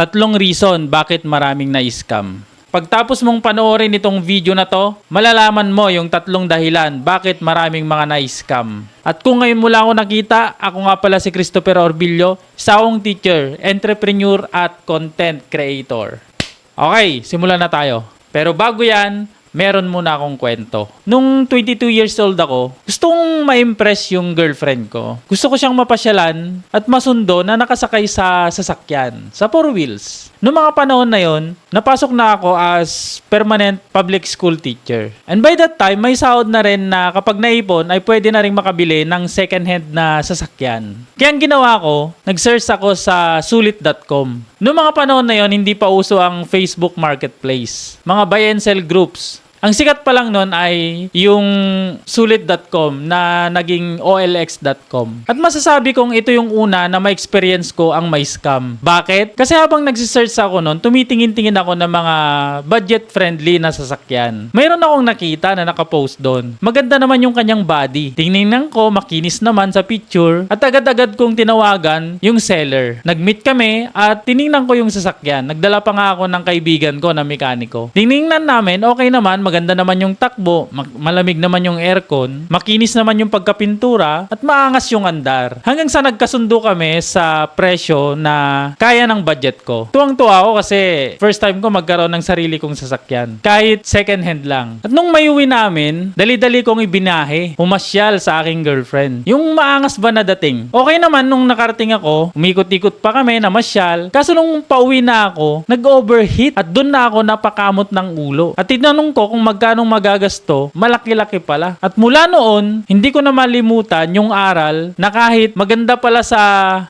Tatlong reason bakit maraming na-scam. Pagtapos mong panoorin itong video na to, malalaman mo yung tatlong dahilan bakit maraming mga na-scam. At kung ngayon mo lang ako nakita, ako nga pala si Christopher Orbillo, isa akong teacher, entrepreneur at content creator. Okay, simulan na tayo. Pero bago yan, meron muna akong kwento. Nung 22 years old ako, gusto kong ma-impress yung girlfriend ko. Gusto ko siyang mapasyalan at masundo na nakasakay sa sasakyan, sa four wheels. Noong mga panahon na yon, napasok na ako as permanent public school teacher. And by that time, may sahod na rin na kapag naipon ay pwede na rin makabili ng second hand na sasakyan. Kaya ang ginawa ko, nag-search ako sa sulit.com. Noong mga panahon na yon, hindi pa uso ang Facebook Marketplace. Mga buy and sell groups. Ang sikat pa lang nun ay yung sulit.com na naging olx.com. At masasabi kong ito yung una na ma-experience ko ang may scam. Bakit? Kasi habang nagsisearch ako nun, tumitingin-tingin ako ng mga budget-friendly na sasakyan. Mayroon akong nakita na nakapost doon. Maganda naman yung kanyang body. Tingnan ko, makinis naman sa picture. At agad-agad kong tinawagan yung seller. Nag-meet kami at tiningnan ko yung sasakyan. Nagdala pa nga ako ng kaibigan ko na mekaniko. Tiningnan namin, okay naman, maganda naman yung takbo, malamig naman yung aircon, makinis naman yung pagkapintura, at maangas yung andar. Hanggang sa nagkasundo kami sa presyo na kaya ng budget ko. Tuwang-tuwa ako kasi first time ko magkaroon ng sarili kong sasakyan. Kahit second hand lang. At nung may uwi namin, dali-dali kong ibinahe, pumasyal sa aking girlfriend. Yung maangas ba na dating? Okay naman nung nakarating ako, umikot-ikot pa kami, namasyal. Kaso nung pauwi na ako, nag-overheat at doon na ako napakamot ng ulo. At tinanong ko kung magkano magagasto, malaki-laki pala. At mula noon, hindi ko na malimutan yung aral na kahit maganda pala sa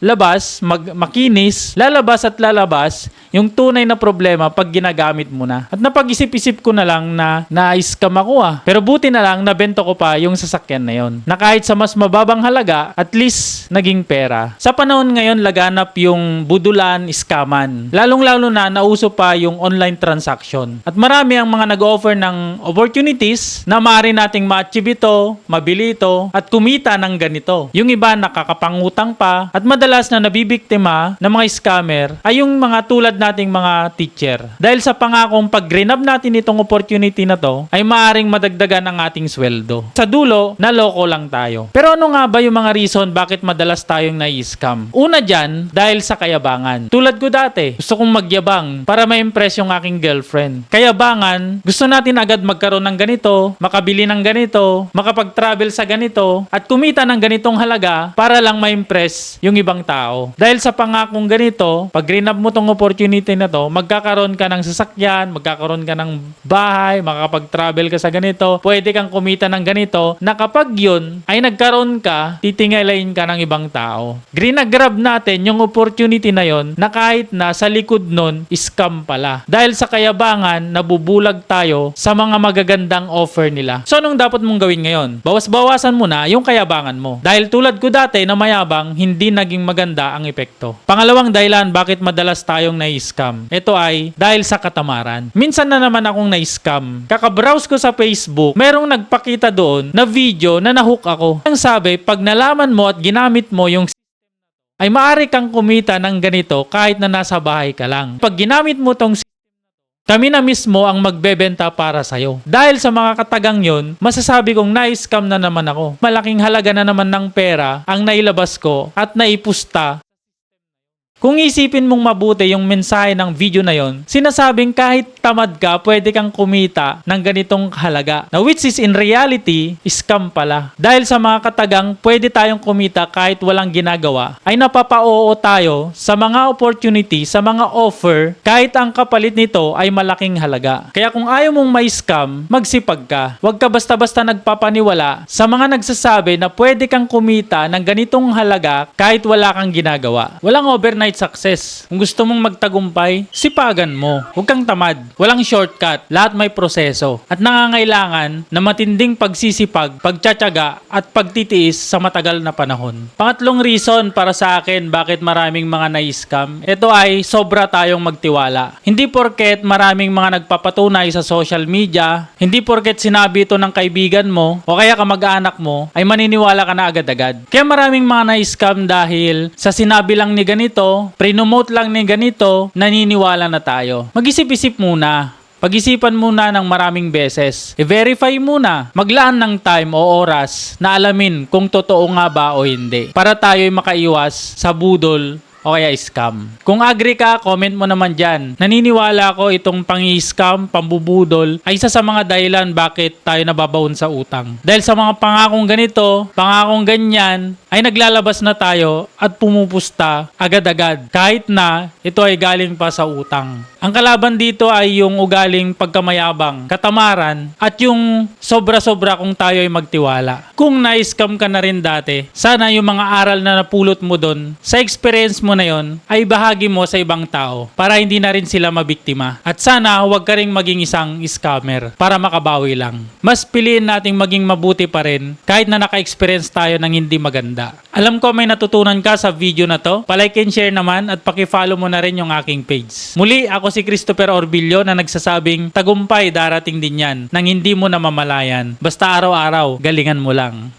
labas, mag makinis, lalabas at lalabas, yung tunay na problema pag ginagamit mo na. At napag-isip-isip ko na lang na na-scam ako ah. Pero buti na lang, nabento ko pa yung sasakyan na yon. Na kahit sa mas mababang halaga, at least naging pera. Sa panahon ngayon, laganap yung budulan, skaman. Lalong-lalo na, nauso pa yung online transaction. At marami ang mga nag-offer ng opportunities na maaari nating ma-achieve ito, mabili ito, at kumita ng ganito. Yung iba nakakapangutang pa, at madalas na nabibiktima ng mga scammer ay yung mga tulad nating mga teacher. Dahil sa pangakong pag grab natin itong opportunity na to, ay maaring madagdagan ang ating sweldo. Sa dulo, naloko lang tayo. Pero ano nga ba yung mga reason bakit madalas tayong nai-scam? Una dyan, dahil sa kayabangan. Tulad ko dati, gusto kong magyabang para ma-impress yung aking girlfriend. Kayabangan, gusto natin agad magkaroon ng ganito, makabili ng ganito, makapag-travel sa ganito, at kumita ng ganitong halaga para lang ma-impress yung ibang tao. Dahil sa pangakong ganito, pag rinab mo tong opportunity na to, magkakaroon ka ng sasakyan, magkakaroon ka ng bahay, makakapag-travel ka sa ganito, pwede kang kumita ng ganito, na kapag yun ay nagkaroon ka, titingalain ka ng ibang tao. Grinagrab natin yung opportunity na yon na kahit na sa likod nun, scam pala. Dahil sa kayabangan, nabubulag tayo sa mga magagandang offer nila. So anong dapat mong gawin ngayon? Bawas-bawasan mo na yung kayabangan mo. Dahil tulad ko dati na mayabang, hindi naging maganda ang epekto. Pangalawang dahilan bakit madalas tayong na-scam. Ito ay dahil sa katamaran. Minsan na naman akong na-scam. Kakabrowse ko sa Facebook, merong nagpakita doon na video na nahook ako. Ang sabi, pag nalaman mo at ginamit mo yung ay maaari kang kumita ng ganito kahit na nasa bahay ka lang. Pag ginamit mo tong kami na mismo ang magbebenta para sa'yo. Dahil sa mga katagang yon, masasabi kong na-scam na naman ako. Malaking halaga na naman ng pera ang nailabas ko at naipusta kung isipin mong mabuti yung mensahe ng video na yon, sinasabing kahit tamad ka, pwede kang kumita ng ganitong halaga. Na which is in reality, scam pala. Dahil sa mga katagang pwede tayong kumita kahit walang ginagawa, ay napapa-oo tayo sa mga opportunity, sa mga offer, kahit ang kapalit nito ay malaking halaga. Kaya kung ayaw mong may scam, magsipag ka. Huwag ka basta-basta nagpapaniwala sa mga nagsasabi na pwede kang kumita ng ganitong halaga kahit wala kang ginagawa. Walang overnight success. Kung gusto mong magtagumpay, sipagan mo. Huwag kang tamad. Walang shortcut. Lahat may proseso. At nangangailangan na matinding pagsisipag, pagtsatsaga, at pagtitiis sa matagal na panahon. Pangatlong reason para sa akin bakit maraming mga na-scam, ito ay sobra tayong magtiwala. Hindi porket maraming mga nagpapatunay sa social media, hindi porket sinabi ito ng kaibigan mo, o kaya kamag-anak mo, ay maniniwala ka na agad-agad. Kaya maraming mga na-scam dahil sa sinabi lang ni ganito, mo, prinomote lang ni ganito, naniniwala na tayo. Mag-isip-isip muna. Pag-isipan muna ng maraming beses. I-verify muna. Maglaan ng time o oras na alamin kung totoo nga ba o hindi. Para tayo'y makaiwas sa budol o kaya scam. Kung agree ka, comment mo naman dyan. Naniniwala ko itong pangi-scam, pambubudol, ay isa sa mga dahilan bakit tayo nababaon sa utang. Dahil sa mga pangakong ganito, pangakong ganyan, ay naglalabas na tayo at pumupusta agad-agad kahit na ito ay galing pa sa utang. Ang kalaban dito ay yung ugaling pagkamayabang, katamaran, at yung sobra-sobra kung tayo ay magtiwala. Kung na-scam ka na rin dati, sana yung mga aral na napulot mo doon, sa experience mo na yon, ay bahagi mo sa ibang tao para hindi na rin sila mabiktima. At sana huwag ka rin maging isang scammer para makabawi lang. Mas piliin nating maging mabuti pa rin kahit na naka-experience tayo ng hindi maganda. Alam ko may natutunan ka sa video na to. Palike and share naman at paki-follow mo na rin yung aking page. Muli, ako si Christopher Orbillo na nagsasabing tagumpay darating din yan nang hindi mo namamalayan. Basta araw-araw, galingan mo lang.